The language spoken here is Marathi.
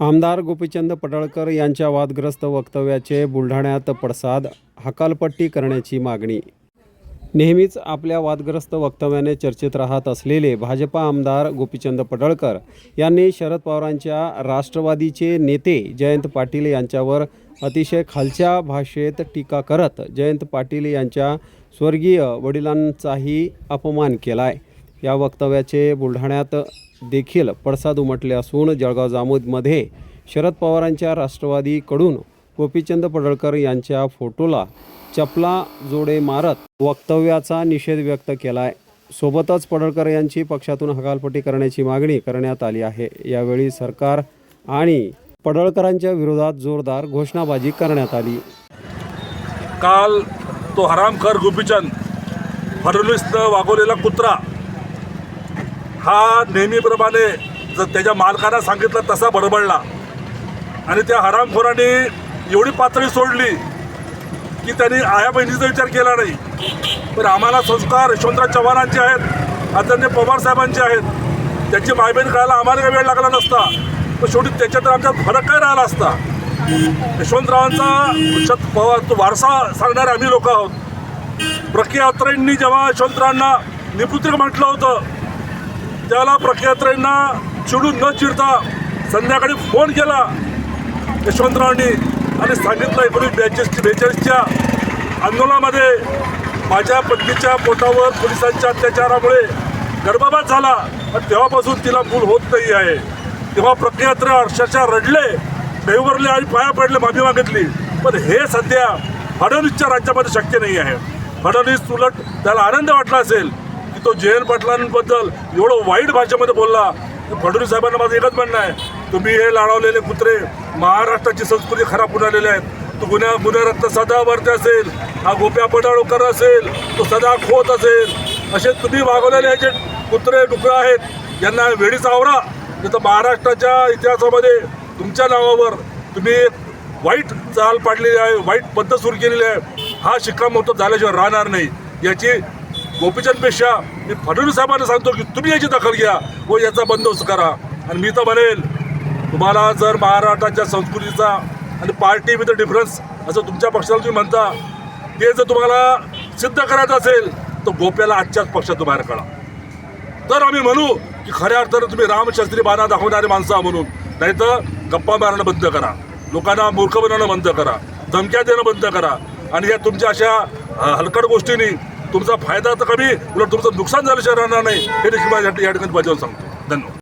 आमदार गोपीचंद पडळकर यांच्या वादग्रस्त वक्तव्याचे बुलढाण्यात पडसाद हकालपट्टी करण्याची मागणी. नेहमीच आपल्या वादग्रस्त वक्तव्याने चर्चेत राहत असलेले भाजपा आमदार गोपीचंद पडळकर यांनी शरद पवारांच्या राष्ट्रवादीचे नेते जयंत पाटील यांच्यावर अतिशय खालच्या भाषेत टीका करत जयंत पाटील यांच्या स्वर्गीय वडिलांचाही अपमान केला आहे या वक्तव्याचे बुलढाण्यात देखील पडसाद उमटले असून जळगाव जामोदमध्ये शरद पवारांच्या राष्ट्रवादीकडून गोपीचंद पडळकर यांच्या फोटोला चपला जोडे मारत वक्तव्याचा निषेध व्यक्त केला आहे सोबतच पडळकर यांची पक्षातून हकालपट्टी करण्याची मागणी करण्यात आली आहे. यावेळी सरकार आणि पडळकरांच्या विरोधात जोरदार घोषणाबाजी करण्यात आली. काल तो हरामखर गोपीचंद फडणवीसनं वागवलेला कुत्रा हा नेहमीप्रमाणे जर त्याच्या मालकानं सांगितलं तसा बडबडला. आणि त्या हरामखोराने एवढी पातळी सोडली की त्यांनी आया बहिणीचा विचार केला नाही. पण आम्हाला संस्कार यशवंतराव चव्हाणांचे आहेत आदरणीय पवार साहेबांचे आहेत. त्याची मायबहीण कळायला आम्हाला काही वेळ लागला नसता. पण शेवटी त्याच्यात आमच्यात फरक काय राहिला असता? यशवंतरावांचा शत पवार तो वारसा सांगणारे आम्ही लोक आहोत. प्रख्यात्रेंनी जेव्हा यशवंतरावांना निपुत्र म्हटलं होतं त्याला प्रख्यात्रेंना चिडून न चिडता संध्याकाळी फोन केला यशवंतरावांनी आणि सांगितलं एकोणीस बेचाळीस बेचाळीसच्या आंदोलनामध्ये माझ्या पत्नीच्या पोटावर पोलिसांच्या अत्याचारामुळे गर्भपात झाला पण तेव्हापासून तिला मूल होत नाही आहे. तेव्हा प्रक्रियात्र अक्षरशः रडले बेवरले आणि पाया पडले माफी मागितली. पण हे सध्या फडणवीसच्या राज्यामध्ये शक्य नाही आहे. फडणवीस उलट त्याला आनंद वाटला असेल. तो जयंत पाटलांबद्दल एवढं वाईट भाषेमध्ये बोलला. फडणवीस साहेबांना माझं एकच म्हणणं आहे. तुम्ही हे लाडवलेले कुत्रे महाराष्ट्राची संस्कृती खराब होऊन आलेले आहेत. तो गुन्हा गुन्हेरत्न सदा वरते असेल. हा गोप्या पडाळकर असेल. तो सदा खोत असेल. असे तुम्ही वागवलेले जे कुत्रे डुकरं आहेत यांना वेळीच आवरा. तर महाराष्ट्राच्या इतिहासामध्ये तुमच्या नावावर तुम्ही वाईट चाल पाडलेली आहे वाईट पद्धत सुरू केलेली आहे. हा शिक्कामोर्तब झाल्याशिवाय राहणार नाही. याची गोपीचंदपेक्षा मी फडणवीस साहेबांना सांगतो की तुम्ही याची दखल घ्या व याचा बंदोबस्त करा. आणि मी तर म्हणेल तुम्हाला जर महाराष्ट्राच्या संस्कृतीचा आणि पार्टी विथ डिफरन्स असं तुमच्या पक्षाला तुम्ही म्हणता ते जर तुम्हाला सिद्ध करायचं असेल तर गोप्याला आजच्याच पक्षातून बाहेर काढा. तर आम्ही म्हणू की खऱ्या अर्थानं तुम्ही रामशास्त्री बाणा दाखवणारे माणसं म्हणून म्हणून. नाहीतर गप्पा मारणं बंद करा. लोकांना मूर्ख बनवणं बंद करा. धमक्या देणं बंद करा. आणि या तुमच्या अशा हलकट गोष्टींनी तुमचा फायदा तर कमी उलट तुमचं नुकसान झाल्याशिवाय राहणार नाही. हे देखील माझ्या या ठिकाणी बजावून सांगतो. धन्यवाद.